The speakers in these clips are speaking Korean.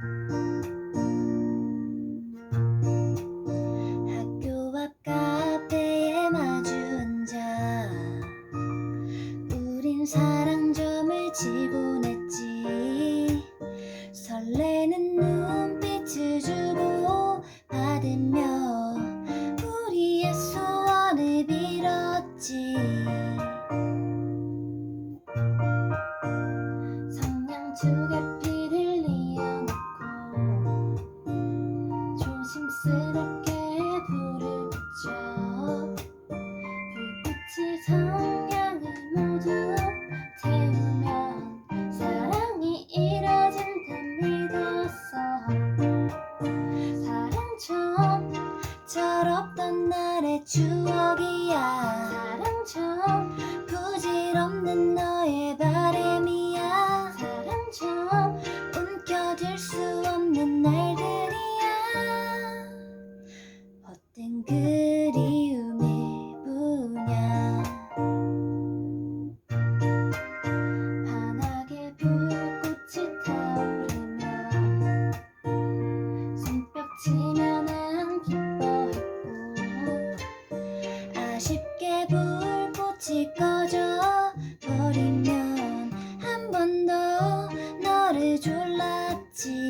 학교 앞 카페에 마주 앉아 우린 사랑 적이야. 사랑처럼 부질없는 너. 꺼져 버리면 한 번 더 너를 졸랐지.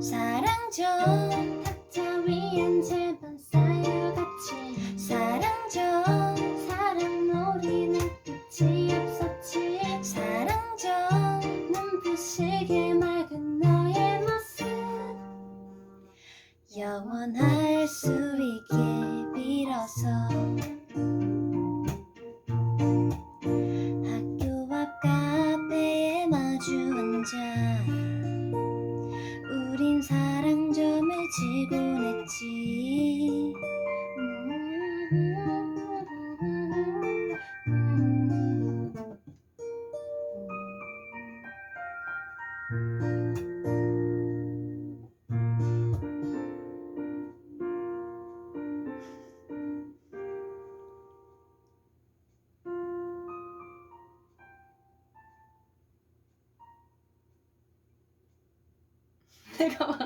사랑 좀 탁자 위엔 제발 쌓여갔지 사랑 좀 사랑 놀이는 끝이 없었지. 사랑 좀 눈부시게 맑은 너의 모습. 영원한 笑顔